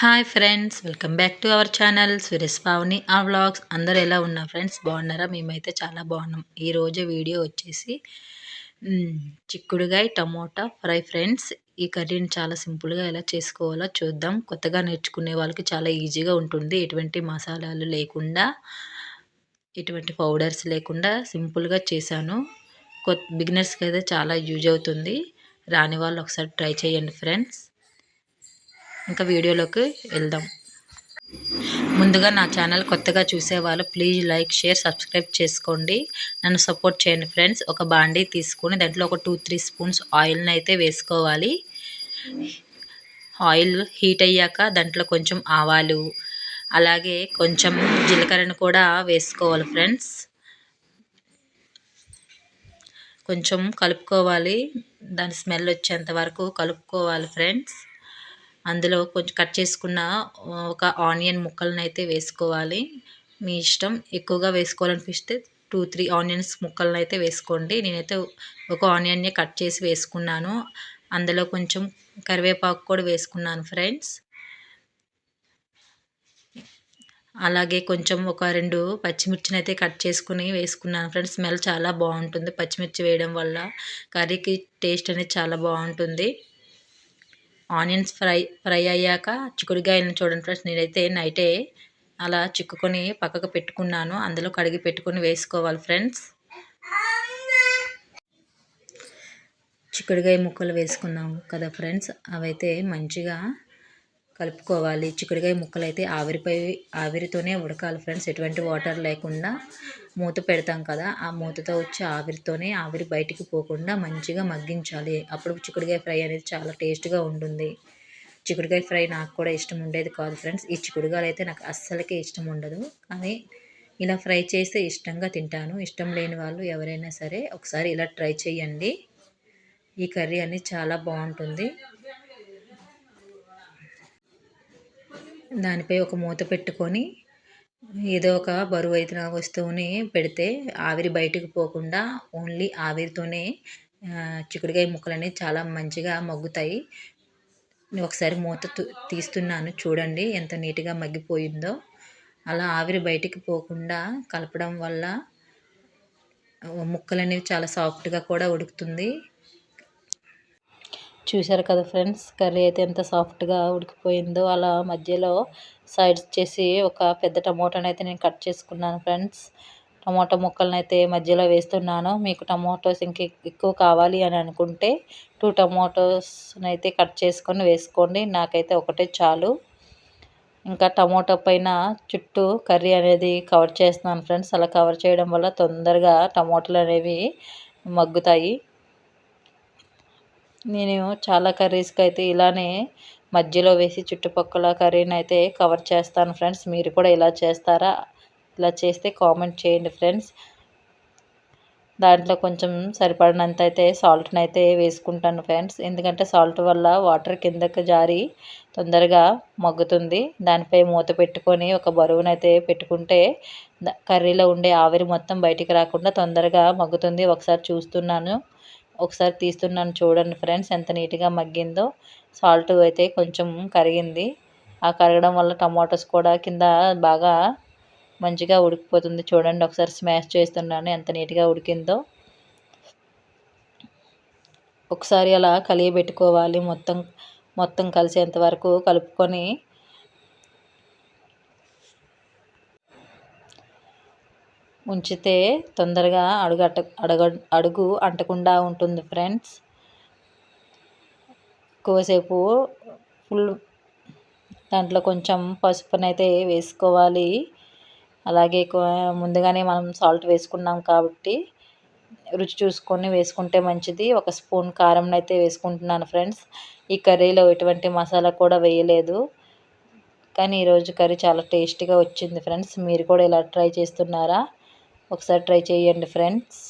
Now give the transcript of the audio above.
Hi friends welcome back to our channel Suresh Pavani ఆ vlogs. అందరు ఎలా ఉన్నారు ఫ్రెండ్స్? బాగున్నారా? మేమైతే చాలా బాగున్నాం. ఈరోజు వీడియో వచ్చేసి చిక్కుడుగాయ టమోటా ఫ్రై ఫ్రెండ్స్. ఈ కర్రీని చాలా సింపుల్గా ఎలా చేసుకోవాలో చూద్దాం. కొత్తగా నేర్చుకునే వాళ్ళకి చాలా ఈజీగా ఉంటుంది. ఎటువంటి మసాలాలు లేకుండా ఎటువంటి పౌడర్స్ లేకుండా సింపుల్గా చేశాను. కొత్త బిగినర్స్కి అయితే చాలా యూజ్ అవుతుంది. రాని వాళ్ళు ఒకసారి ట్రై చేయండి ఫ్రెండ్స్. ఇంకా వీడియోలోకి వెళ్దాం. ముందుగా నా ఛానల్ కొత్తగా చూసేవాళ్ళు ప్లీజ్ లైక్ షేర్ సబ్స్క్రైబ్ చేసుకోండి. నన్ను సపోర్ట్ చేయండి ఫ్రెండ్స్. ఒక బాండీ తీసుకొని దాంట్లో ఒక టూ త్రీ స్పూన్స్ ఆయిల్ని అయితే వేసుకోవాలి. ఆయిల్ హీట్ అయ్యాక దాంట్లో కొంచెం ఆవాలు అలాగే కొంచెం జీలకర్రను కూడా వేసుకోవాలి ఫ్రెండ్స్. కొంచెం కలుపుకోవాలి. దాని స్మెల్ వచ్చేంత వరకు కలుపుకోవాలి ఫ్రెండ్స్. అందులో కొంచెం కట్ చేసుకున్న ఒక ఆనియన్ ముక్కలను అయితే వేసుకోవాలి. మీ ఇష్టం. ఎక్కువగా వేసుకోవాలనిపిస్తే టూ త్రీ ఆనియన్స్ ముక్కలను అయితే వేసుకోండి. నేనైతే ఒక ఆనియన్ని కట్ చేసి వేసుకున్నాను. అందులో కొంచెం కరివేపాకు కూడా వేసుకున్నాను ఫ్రెండ్స్. అలాగే కొంచెం ఒక రెండు పచ్చిమిర్చిని అయితే కట్ చేసుకుని వేసుకున్నాను ఫ్రెండ్స్. స్మెల్ చాలా బాగుంటుంది పచ్చిమిర్చి వేయడం వల్ల. కర్రీకి టేస్ట్ అనేది చాలా బాగుంటుంది. ఆనియన్స్ ఫ్రై ఫ్రై అయ్యాక చిక్కుడుకాయలను చూడండి ఫ్రెండ్స్. నేనైతే నైటే అలా చిక్కుకొని పక్కకు పెట్టుకున్నాను. అందులో కడిగి పెట్టుకొని వేసుకోవాలి ఫ్రెండ్స్. చిక్కుడుకాయ ముక్కలు వేసుకున్నాము కదా ఫ్రెండ్స్. అవైతే మంచిగా కలుపుకోవాలి. చిక్కుడుకాయ ముక్కలు అయితే ఆవిరిపై ఆవిరితోనే ఉడకాలి ఫ్రెండ్స్. ఎటువంటి వాటర్ లేకుండా మూత పెడతాం కదా ఆ మూతతో వచ్చే ఆవిరితోనే ఆవిరి బయటికి పోకుండా మంచిగా మగ్గించాలి. అప్పుడు చిక్కుడుకాయ ఫ్రై అనేది చాలా టేస్ట్గా ఉంటుంది. చిక్కుడుకాయ ఫ్రై నాకు కూడా ఇష్టం ఉండేది కాదు ఫ్రెండ్స్. ఈ చిక్కుడుకాయలు అయితే నాకు అస్సలకే ఇష్టం ఉండదు. కానీ ఇలా ఫ్రై చేస్తే ఇష్టంగా తింటాను. ఇష్టం లేని వాళ్ళు ఎవరైనా సరే ఒకసారి ఇలా ట్రై చేయండి. ఈ కర్రీ అనేది చాలా బాగుంటుంది. దానిపై ఒక మూత పెట్టుకొని ఏదో ఒక బరువు అయితే వస్తువుని పెడితే ఆవిరి బయటకు పోకుండా ఓన్లీ ఆవిరితోనే చిక్కుడుకాయ ముక్కలు అనేవి చాలా మంచిగా మగ్గుతాయి. ఒకసారి మూత తీస్తున్నాను. చూడండి ఎంత నీట్గా మగ్గిపోయిందో. అలా ఆవిరి బయటికి పోకుండా కలపడం వల్ల ముక్కలు అనేవి చాలా సాఫ్ట్గా కూడా ఉడుకుతుంది. చూశారు కదా ఫ్రెండ్స్ కర్రీ అయితే ఎంత సాఫ్ట్గా ఉడికిపోయిందో అలా మధ్యలో సైడ్స్ చేసి ఒక పెద్ద టమోటాని అయితే నేను కట్ చేసుకున్నాను ఫ్రెండ్స్. టమోటా ముక్కలను అయితే మధ్యలో వేస్తున్నాను. మీకు టమోటోస్ ఇంక ఎక్కువ కావాలి అని అనుకుంటే టూ టమోటోస్ని అయితే కట్ చేసుకొని వేసుకోండి. నాకైతే ఒకటే చాలు. ఇంకా టమోటా పైన చుట్టూ కర్రీ అనేది కవర్ చేస్తున్నాను ఫ్రెండ్స్. అలా కవర్ చేయడం వల్ల తొందరగా టమోటాలు అనేవి మగ్గుతాయి. నేను చాలా కర్రీస్కి అయితే ఇలానే మధ్యలో వేసి చుట్టుపక్కల కర్రీని అయితే కవర్ చేస్తాను ఫ్రెండ్స్. మీరు కూడా ఇలా చేస్తారా? ఇలా చేస్తే కామెంట్ చేయండి ఫ్రెండ్స్. దాంట్లో కొంచెం సరిపడినంత అయితే సాల్ట్ని అయితే వేసుకుంటాను ఫ్రెండ్స్. ఎందుకంటే సాల్ట్ వల్ల వాటర్ కిందకు జారి తొందరగా మగ్గుతుంది. దానిపై మూత పెట్టుకొని ఒక బరువునైతే పెట్టుకుంటే కర్రీలో ఉండే ఆవిరి మొత్తం బయటికి రాకుండా తొందరగా మగ్గుతుంది. ఒకసారి చూస్తున్నాను. ఒకసారి తీస్తున్నాను చూడండి ఫ్రెండ్స్ ఎంత నీట్గా మగ్గిందో. సాల్ట్ అయితే కొంచెం కరిగింది. ఆ కరగడం వల్ల టమాటోస్ కూడా కింద బాగా మంచిగా ఉడికిపోతుంది చూడండి. ఒకసారి స్మాష్ చేస్తున్నాను ఎంత నీట్గా ఉడికిందో. ఒకసారి అలా కలియబెట్టుకోవాలి మొత్తం మొత్తం కలిసేంత వరకు కలుపుకొని ఉంచితే తొందరగా అడుగు అట్ట అడగ అడుగు అంటకుండా ఉంటుంది ఫ్రెండ్స్. ఎక్కువసేపు ఫుల్ దాంట్లో కొంచెం పసుపునైతే వేసుకోవాలి. అలాగే ముందుగానే మనం సాల్ట్ వేసుకున్నాం కాబట్టి రుచి చూసుకొని వేసుకుంటే మంచిది. ఒక స్పూన్ కారం అయితే వేసుకుంటున్నాను ఫ్రెండ్స్. ఈ కర్రీలో ఎటువంటి మసాలా కూడా వేయలేదు. కానీ ఈరోజు కర్రీ చాలా టేస్టీగా వచ్చింది ఫ్రెండ్స్. మీరు కూడా ఇలా ట్రై చేస్తున్నారా? ఒకసారి ట్రై చేయండి ఫ్రెండ్స్.